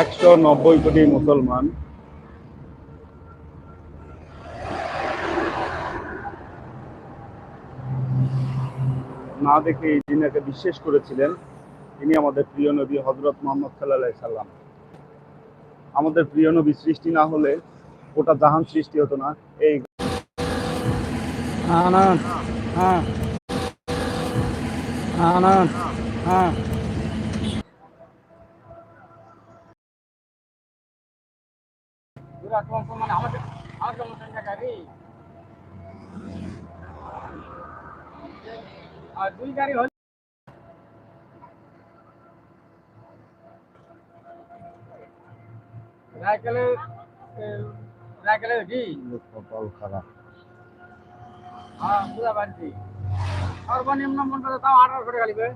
একশো নব্বই কোটি মুসলমান। না দেখে এই দিনাকে বিশ্বাস করেছিলেন তিনি আমাদের প্রিয় নবী হজরত মোহাম্মদ সাল্লাহ সাল্লাম। আমাদের প্রিয় নবী সৃষ্টি না হলে ওটা জাহান সৃষ্টি হতো না। এই হ্যাঁ। হ্যাঁ। মানে আর দুই গাড়ি হল রাইকেলে রাইকেলে কি কপাল খারাপ। হ্যাঁ বুঝা পারছি। সর্বনিম্ন মন করে তাও আঠারো করে গালিবে